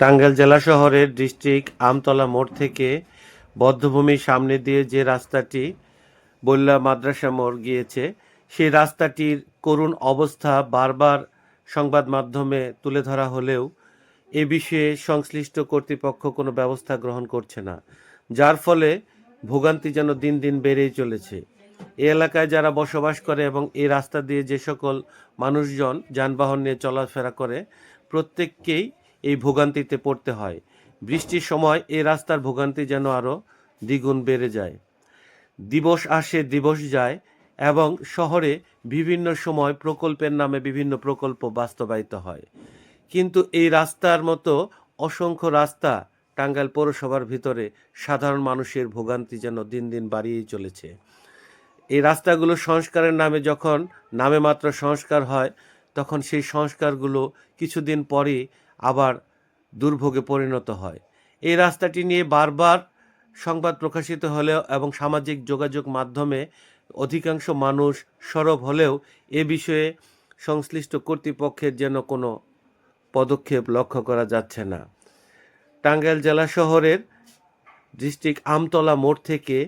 টাঙ্গাইল জেলা শহরের ডিস্ট্রিক্ট আমতলা মোড় থেকে বদ্ধভূমির সামনে দিয়ে যে রাস্তাটি বল্লা মাদ্রাসা মোড় গিয়েছে, সেই রাস্তাটির করুণ অবস্থা বারবার সংবাদ মাধ্যমে তুলে ধরা হলেও এ বিষয়ে সংশ্লিষ্ট কর্তৃপক্ষ কোনো ব্যবস্থা গ্রহণ করছে না, যার ফলে ভোগান্তি যেন দিন দিন বেড়েই চলেছে। এই এলাকায় যারা বসবাস করে এবং এই রাস্তা দিয়ে যে সকল মানুষজন যানবাহন নিয়ে চলাফেরা করে, প্রত্যেককেই এই ভোগান্তিতে পড়তে হয়। বৃষ্টির সময় এই রাস্তার ভোগান্তি যেন আরও দ্বিগুণ বেড়ে যায়। দিবস আসে, দিবস যায় এবং শহরে বিভিন্ন সময় প্রকল্পের নামে বিভিন্ন প্রকল্প বাস্তবায়িত হয়। কিন্তু এই রাস্তার মতো অসংখ্য রাস্তা টাঙ্গাইল পৌরসভার ভিতরে সাধারণ মানুষের ভোগান্তি যেন দিন দিন বাড়িয়েই চলেছে। এই রাস্তাগুলো সংস্কারের নামে যখন নামে মাত্র সংস্কার হয়, তখন সেই সংস্কারগুলো কিছুদিন পরেই আবার দুর্ভোগে পরিণত হয়। এই রাস্তাটি নিয়ে বারবার সংবাদ প্রকাশিত হলেও এবং সামাজিক যোগাযোগ মাধ্যমে অধিকাংশ মানুষ সরব হলেও এ বিষয়ে সংশ্লিষ্ট কর্তৃপক্ষের যেন কোনো পদক্ষেপ লক্ষ্য করা যাচ্ছে না। টাঙ্গাইল জেলা শহরের ডিস্ট্রিক্ট আমতলা মোড় থেকে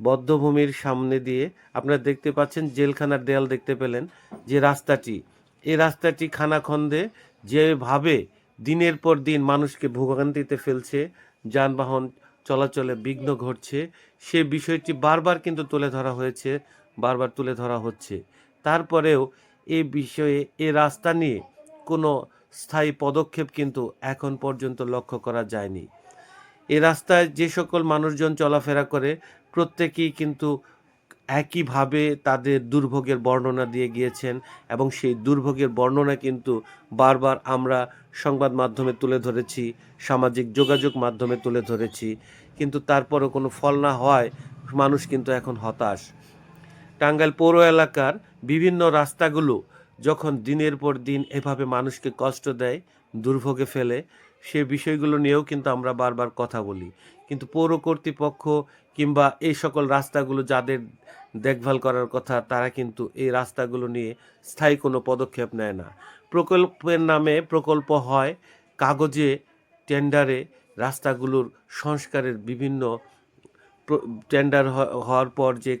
বদ্ধভূমির সামনে দিয়ে আপনারা দেখতে পাচ্ছেন জেলখানার দেয়াল দেখতে পেলেন যে রাস্তাটি। এই রাস্তাটি খানাখন্দে যেভাবে দিনের পর দিন মানুষকে ভোগান্তিতে ফেলছে, যানবাহন চলাচলে বিঘ্ন ঘটছে। সে বিষয়টি বারবার কিন্তু তুলে ধরা হয়েছে, বারবার তুলে ধরা হচ্ছে। তারপরেও এ বিষয়ে, এ রাস্তা নিয়ে কোনো স্থায়ী পদক্ষেপ কিন্তু এখন পর্যন্ত লক্ষ্য করা যায়নি। এ রাস্তায় যে সকল মানুষজন চলাফেরা করে, প্রত্যেকেই কিন্তু একইভাবে তাদের দুর্ভোগের বর্ণনা দিয়ে গিয়েছেন এবং সেই দুর্ভোগের বর্ণনা কিন্তু বারবার আমরা সংবাদ মাধ্যমে তুলে ধরেছি, সামাজিক যোগাযোগ মাধ্যমে তুলে ধরেছি। কিন্তু তারপরও কোনো ফল না হওয়ায় মানুষ কিন্তু এখন হতাশ। টাঙ্গাইল পৌর এলাকার বিভিন্ন রাস্তাগুলো যখন দিনের পর দিন এভাবে মানুষকে কষ্ট দেয়, দুর্ভোগে ফেলে সে বিষয়গুলো নিয়েও কিন্তু আমরা বারবার কথা বলি। কিন্তু পৌর কর্তৃপক্ষ কিংবা এই সকল রাস্তাগুলো যাদের দেখভাল করার কথা, তারা কিন্তু এই রাস্তাগুলো নিয়ে স্থায়ী কোনো পদক্ষেপ নেয় না। প্রকল্পের নামে প্রকল্প হয় কাগজে, টেন্ডারে রাস্তাগুলোর সংস্কারের বিভিন্ন টেন্ডার হওয়ার পর যে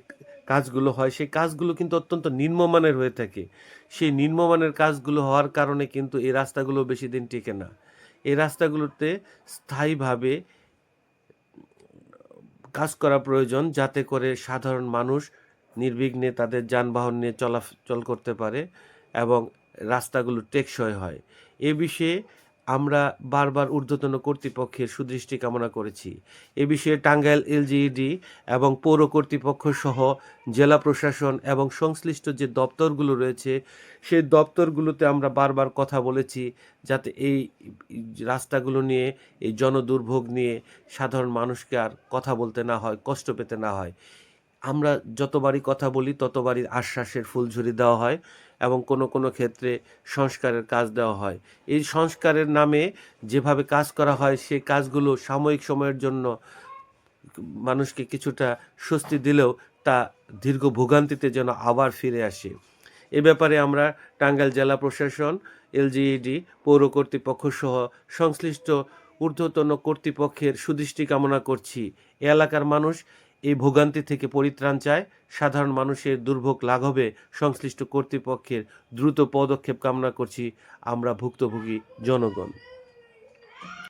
কাজগুলো হয়, সেই কাজগুলো কিন্তু অত্যন্ত নিম্নমানের হয়ে থাকে। সেই নিম্নমানের কাজগুলো হওয়ার কারণে কিন্তু এই রাস্তাগুলো বেশি দিন টিকে না। এই রাস্তাগুলোতে স্থায়ীভাবে কাজ করা প্রয়োজন যাতে করে সাধারণ মানুষ নির্বিঘ্নে তাদের যানবাহন নিয়ে চলাচল করতে পারে এবং রাস্তাগুলো টেকসই হয়। এ বিষয়ে আমরা বারবার ঊর্ধ্বতন কর্তৃপক্ষের সুদৃষ্টি কামনা করেছি। এ বিষয়ে টাঙ্গাইল এলজিইডি এবং পৌর কর্তৃপক্ষ সহ জেলা প্রশাসন এবং সংশ্লিষ্ট যে দপ্তরগুলো রয়েছে, সেই দপ্তরগুলোতে আমরা বারবার কথা বলেছি যাতে এই রাস্তাগুলো নিয়ে, এই জনদুর্ভোগ নিয়ে সাধারণ মানুষকে আর কথা বলতে না হয়, কষ্ট পেতে না হয়। আমরা যতবারই কথা বলি, ততবারই আশ্বাসের ফুলঝুরি দেওয়া হয় এবং কোনো কোনো ক্ষেত্রে সংস্কারের কাজ দেওয়া হয়। এই সংস্কারের নামে যেভাবে কাজ করা হয় সেই কাজগুলো সাময়িক সময়ের জন্য মানুষকে কিছুটা স্বস্তি দিলেও তা দীর্ঘ ভোগান্তিতে যেন আবার ফিরে আসে। এ ব্যাপারে আমরা টাঙ্গাইল জেলা প্রশাসন, এলজিইডি, পৌর কর্তৃপক্ষ সহ সংশ্লিষ্ট ঊর্ধ্বতন কর্তৃপক্ষের সুদৃষ্টি কামনা করছি। এলাকার মানুষ এই ভোগান্তি থেকে পরিত্রাণ চায়। সাধারণ মানুষের দুর্ভোগ লাঘবে। সংশ্লিষ্ট কর্তৃপক্ষের দ্রুত পদক্ষেপ কামনা করছি। আমরা ভুক্তভোগী জনগণ।